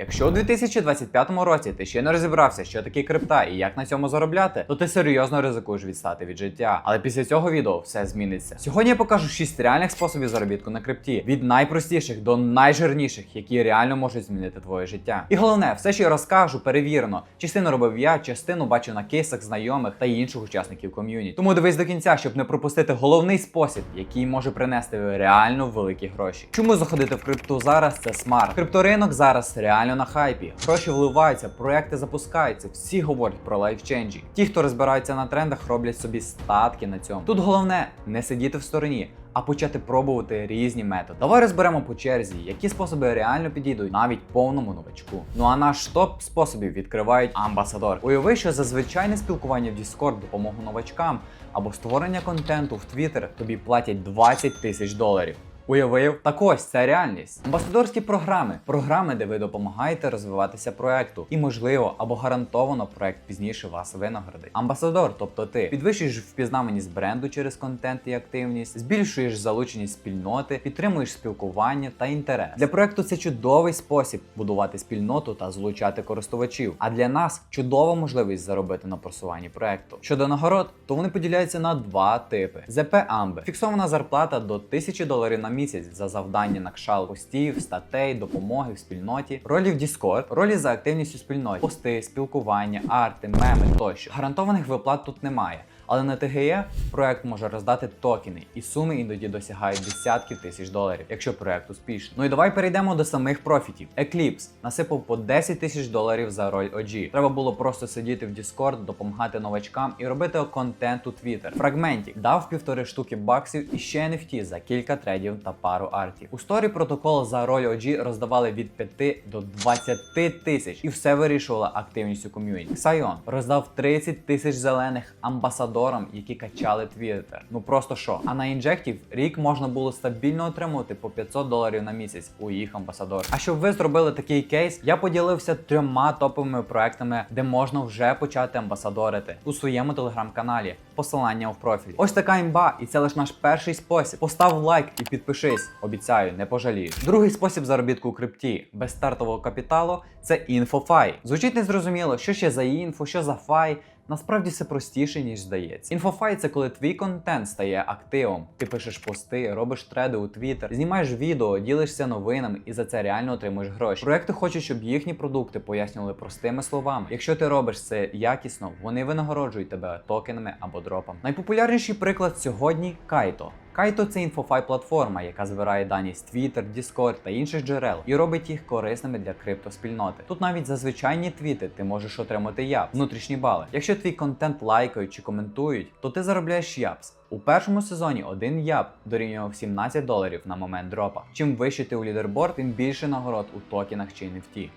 Якщо у 2025 році ти ще не розібрався, що таке крипта і як на цьому заробляти, то ти серйозно ризикуєш відстати від життя. Але після цього відео все зміниться. Сьогодні я покажу 6 реальних способів заробітку на крипті від найпростіших до найжирніших, які реально можуть змінити твоє життя. І головне, все, що я розкажу, перевірено. Частину робив я, частину бачу на кейсах знайомих та інших учасників ком'юніті. Тому дивись до кінця, щоб не пропустити головний спосіб, який може принести реально великі гроші. Чому заходити в крипту зараз? Це смарт. Крипторинок зараз реально на хайпі. Гроші вливаються, проекти запускаються. Всі говорять про лайфченджі. Ті, хто розбираються на трендах, роблять собі статки на цьому. Тут головне не сидіти в стороні. А почати пробувати різні методи. Давай розберемо по черзі, які способи реально підійдуть навіть повному новачку. Ну а наш топ способів відкривають амбасадор. Уяви, що за звичайне спілкування в Discord, допомогу новачкам або створення контенту в Twitter тобі платять 20 тисяч доларів. Уявив? Так ось це реальність. Амбасадорські програми програми, де ви допомагаєте розвиватися проекту, і можливо або гарантовано проект пізніше вас винагородить. Амбасадор, тобто ти підвищуєш впізнаваність бренду через контент і активність, збільшуєш залученість спільноти, підтримуєш спілкування та інтерес. Для проекту це чудовий спосіб будувати спільноту та залучати користувачів. А для нас чудова можливість заробити на просуванні проекту. Щодо нагород, то вони поділяються на два типи: ЗП Амбе фіксована зарплата до 1000 доларів на місяць за завдання на кшал постів, статей, допомоги в спільноті, ролі в Discord, ролі за активність у спільноті, пости, спілкування, арти, меми тощо. Гарантованих виплат тут немає. Але на ТГЄ проект може роздати токени, і суми іноді досягають десятків тисяч доларів, якщо проект успішний. Ну і давай перейдемо до самих профітів. Eclipse насипав по 10 тисяч доларів за роль OG. Треба було просто сидіти в Discord, допомагати новачкам і робити контент у Twitter. Fragmentic дав півтори штуки баксів і ще NFT за кілька трейдів та пару артів. У сторі протокол за роль OG роздавали від 5 до 20 тисяч, і все вирішувала активність у ком'юніті. Сайон роздав 30 тисяч зелених амбасадорам, які качали Twitter. Ну просто що. А на інжектів рік можна було стабільно отримувати по 500 доларів на місяць у їх амбасадор. А щоб ви зробили такий кейс, я поділився трьома топовими проектами, де можна вже почати амбасадорити у своєму телеграм-каналі. Посилання в профілі. Ось така імба, і це лише наш перший спосіб. Постав лайк і підпишись. Обіцяю, не пожалієш. Другий спосіб заробітку у крипті без стартового капіталу це інфофай. Звучить незрозуміло, що ще за інфо, що за фай. Насправді все простіше, ніж здається. Інфофай це коли твій контент стає активом. Ти пишеш пости, робиш треди у Твіттер, знімаєш відео, ділишся новинами і за це реально отримуєш гроші. Проекти хочуть, щоб їхні продукти пояснювали простими словами. Якщо ти робиш це якісно, вони винагороджують тебе токенами або дропами. Найпопулярніший приклад сьогодні Кайто. Кайто це інфофай платформа, яка збирає дані з Twitter, Discord та інших джерел і робить їх корисними для криптоспільноти. Тут навіть за звичайні твіти ти можеш отримати ЯПС, внутрішні бали. Якщо твій контент лайкають чи коментують, то ти заробляєш ЯПС. У першому сезоні один яб дорівнював 17 доларів на момент дропа. Чим вище ти у лідерборд, тим більше нагород у токенах чи NFT.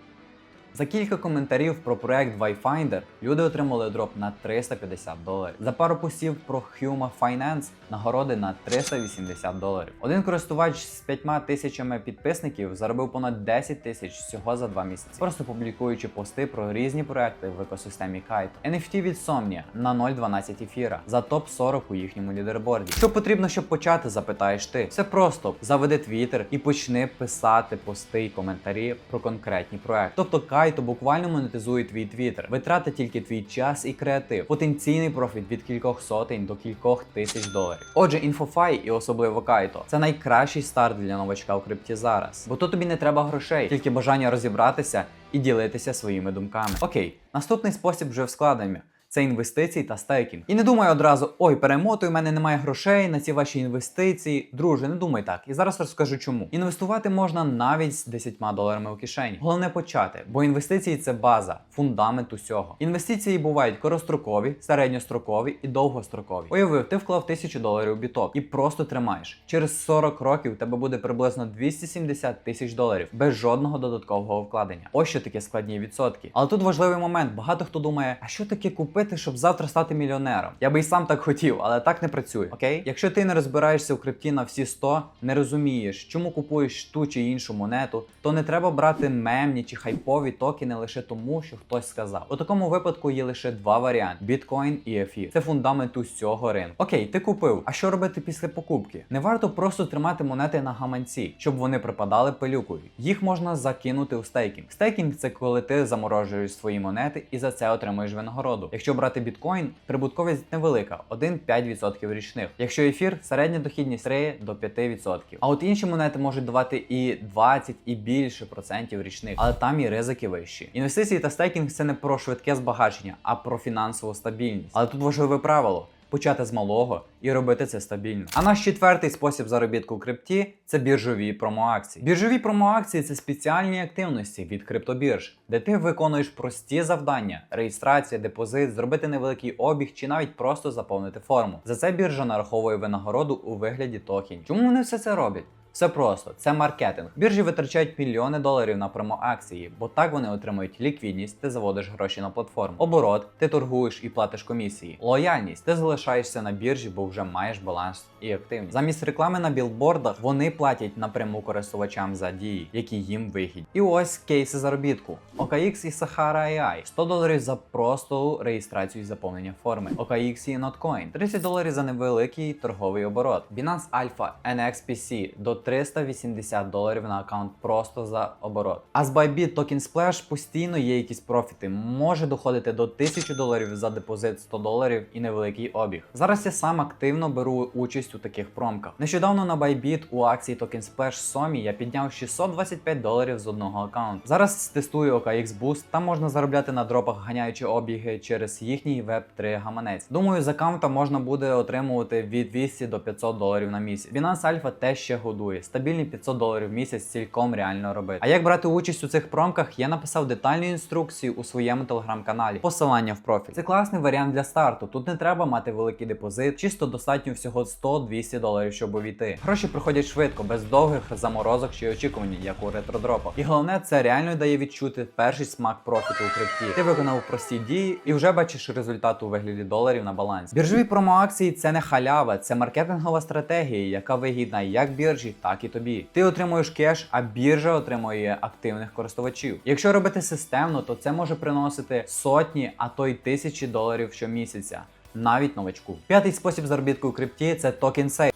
За кілька коментарів про проект Vifinder люди отримали дроп на 350 доларів. За пару постів про Huma Finance нагороди на 380 доларів. Один користувач з 5 тисячами підписників заробив понад 10 тисяч всього за 2 місяці, просто публікуючи пости про різні проекти в екосистемі Kite. NFT від Somnia на 0,12 ефіра за топ 40 у їхньому лідерборді. Що потрібно, щоб почати, запитаєш ти. Все просто заведи Twitter і почни писати пости і коментарі про конкретні проекти. Тобто Кайто буквально монетизує твій твіттер, витрати тільки твій час і креатив, потенційний профіт від кількох сотень до кількох тисяч доларів. Отже, інфофай і особливо Кайто це найкращий старт для новачка у крипті зараз, бо тут тобі не треба грошей, тільки бажання розібратися і ділитися своїми думками. Окей, наступний спосіб вже в складенні. Це інвестиції та стейкінг. І не думай одразу, ой, перемотуй, у мене немає грошей на ці ваші інвестиції. Друже, не думай так. І зараз розкажу чому. Інвестувати можна навіть з 10 доларами у кишені. Головне почати, бо інвестиції це база, фундамент усього. Інвестиції бувають короткострокові, середньострокові і довгострокові. Уявив, ти вклав 1000 доларів у біток і просто тримаєш. Через 40 років у тебе буде приблизно 270 тисяч доларів без жодного додаткового вкладення. Ось що таке складні відсотки. Але тут важливий момент. Багато хто думає, а що таке купити? Купити, щоб завтра стати мільйонером. Я би і сам так хотів, але так не працює. Окей? Якщо ти не розбираєшся у крипті на всі 100, не розумієш, чому купуєш ту чи іншу монету, то не треба брати мемні чи хайпові токени лише тому, що хтось сказав. У такому випадку є лише два варіанти: біткоін і ефір. Це фундамент усього ринку. Окей, ти купив. А що робити після покупки? Не варто просто тримати монети на гаманці, щоб вони припадали пилюкою. Їх можна закинути у стейкінг. Стейкінг це коли ти заморожуєш свої монети і за це отримуєш винагороду. Якщо брати біткоін, прибутковість невелика 1-5% річних. Якщо ефір, середня дохідність 3 до 5%. А от інші монети можуть давати і 20 і більше процентів річних, але там і ризики вищі. Інвестиції та стейкінг це не про швидке збагачення, а про фінансову стабільність. Але тут важливе правило. Почати з малого і робити це стабільно. А наш четвертий спосіб заробітку в крипті це біржові промоакції. Біржові промоакції це спеціальні активності від криптобірж, де ти виконуєш прості завдання: реєстрація, депозит, зробити невеликий обіг чи навіть просто заповнити форму. За це біржа нараховує винагороду у вигляді токенів. Чому вони все це роблять? Все просто, це маркетинг. Біржі витрачають мільйони доларів на промоакції, бо так вони отримують ліквідність, ти заводиш гроші на платформу. Оборот, ти торгуєш і платиш комісії. Лояльність, ти залишаєшся на біржі, бо вже маєш баланс і активність. Замість реклами на білбордах вони платять напряму користувачам за дії, які їм вигідні. І ось кейси заробітку. OKX і Sahara AI 100 доларів за просту реєстрацію і заповнення форми. OKX і Notcoin 30 доларів за невеликий торговий оборот. Binance Alpha NXPC до 380 доларів на аккаунт просто за оборот. А з Bybit Token Splash постійно є якісь профіти. Може доходити до 1000 доларів за депозит 100 доларів і невеликий обіг. Зараз я сам активно беру участь у таких промках. Нещодавно на Bybit у акції Token Splash Somі я підняв 625 доларів з одного аккаунту. Зараз тестую OKX Boost, там можна заробляти на дропах, ганяючи обіги через їхній Web3 гаманець. Думаю, з аккаунта можна буде отримувати від 200 до 500 доларів на місяць. Binance Alpha теж ще годує. Стабільні 500 доларів в місяць цілком реально робити. А як брати участь у цих промках, я написав детальну інструкцію у своєму телеграм-каналі. Посилання в профіль. Це класний варіант для старту. Тут не треба мати великий депозит, чисто достатньо всього 100-200 доларів, щоб увійти. Гроші приходять швидко, без довгих заморозок чи очікувань, як у ретродропах. І головне, це реально дає відчути перший смак профіту у крипті. Ти виконав прості дії і вже бачиш результат у вигляді доларів на балансі. Біржові промоакції це не халява, це маркетингова стратегія, яка вигідна як біржі, так і тобі. Ти отримуєш кеш, а біржа отримує активних користувачів. Якщо робити системно, то це може приносити сотні, а то й тисячі доларів щомісяця. Навіть новачку. П'ятий спосіб заробітку у крипті це токен сейл.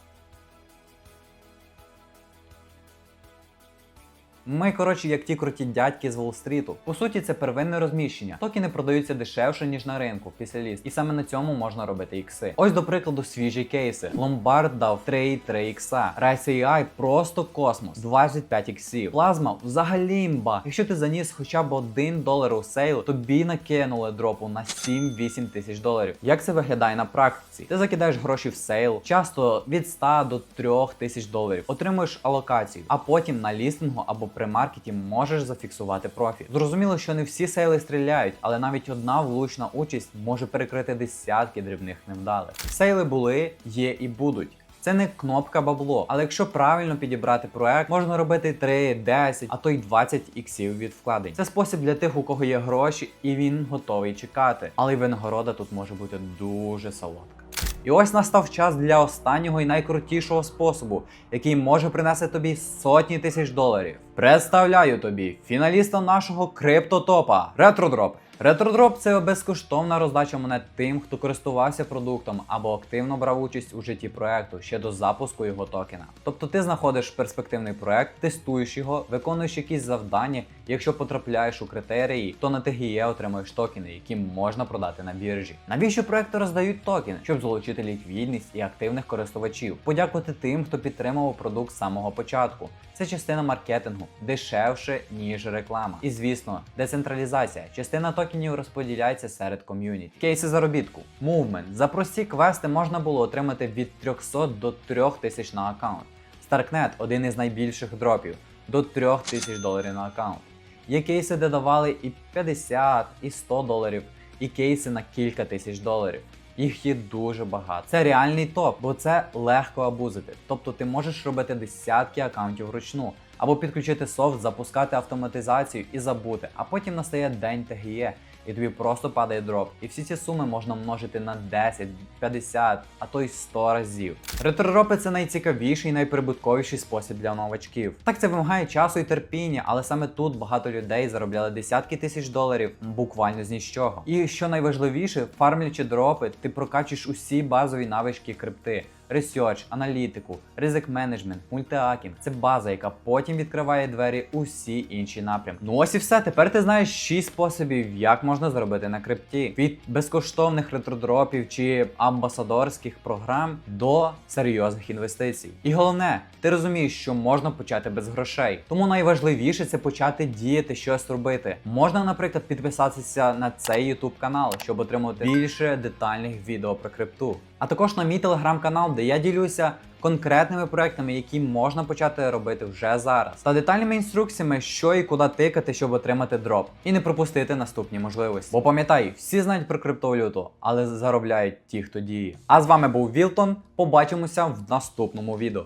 Ми, коротше, як ті круті дядьки з Уолл-стріту. По суті, це первинне розміщення. Токени продаються дешевше, ніж на ринку після ліст. І саме на цьому можна робити ікси. Ось, до прикладу, свіжі кейси. Lombard дав 3 3 ікса. Rise AI просто космос. 25 іксів. Плазма взагалі імба. Якщо ти заніс хоча б 1 долар у сейл, тобі накинули дропу на 7-8 тисяч доларів. Як це виглядає на практиці? Ти закидаєш гроші в сейл, часто від 100 до 3 тисяч доларів. Отримуєш алокацію, а потім на лістингу або при маркеті можеш зафіксувати профіт. Зрозуміло, що не всі сейли стріляють, але навіть одна влучна участь може перекрити десятки дрібних невдалих. Сейли були, є і будуть. Це не кнопка бабло, але якщо правильно підібрати проект, можна робити 3, 10, а то й 20 іксів від вкладень. Це спосіб для тих, у кого є гроші, і він готовий чекати. Але й винагорода тут може бути дуже солодка. І ось настав час для останнього і найкрутішого способу, який може принести тобі сотні тисяч доларів. Представляю тобі фіналіста нашого криптотопа ретродроп. Ретродроп це безкоштовна роздача монет тим, хто користувався продуктом або активно брав участь у житті проекту ще до запуску його токена. Тобто ти знаходиш перспективний проект, тестуєш його, виконуєш якісь завдання. Якщо потрапляєш у критерії, то на TGE отримуєш токени, які можна продати на біржі. Навіщо проекти роздають токени? Щоб залучити ліквідність і активних користувачів, подякувати тим, хто підтримував продукт з самого початку. Це частина маркетингу дешевше ніж реклама. І звісно, децентралізація. Частина токенів розподіляється серед ком'юніті. Кейси заробітку. Movement. За прості квести можна було отримати від 300 до 3000 на аккаунт. Starknet один із найбільших дропів до 3000 доларів на аккаунт. Є кейси, де давали і 50, і 100 доларів, і кейси на кілька тисяч доларів. Їх є дуже багато. Це реальний топ, бо це легко абузити. Тобто ти можеш робити десятки аккаунтів вручну, або підключити софт, запускати автоматизацію і забути. А потім настає день ТГЄ, і тобі просто падає дроп. І всі ці суми можна множити на 10, 50, а то й 100 разів. Ретродропи це найцікавіший і найприбутковіший спосіб для новачків. Так це вимагає часу і терпіння, але саме тут багато людей заробляли десятки тисяч доларів буквально з нічого. І що найважливіше, фармлячи дропи, ти прокачуєш усі базові навички крипти. Ресерч, аналітику, ризик менеджмент, мультиакінг це база, яка потім відкриває двері у всі інші напрямки. Ну ось і все. Тепер ти знаєш 6 способів, як можна заробити на крипті. Від безкоштовних ретродропів чи амбасадорських програм до серйозних інвестицій. І головне, ти розумієш, що можна почати без грошей. Тому найважливіше це почати діяти, щось робити. Можна, наприклад, підписатися на цей YouTube канал, щоб отримувати більше детальних відео про крипту. А також на мій телеграм-канал, де я ділюся конкретними проектами, які можна почати робити вже зараз, та детальними інструкціями, що і куди тикати, щоб отримати дроп, і не пропустити наступні можливості. Бо пам'ятай, всі знають про криптовалюту, але заробляють ті, хто діє. А з вами був Вілтон. Побачимося в наступному відео.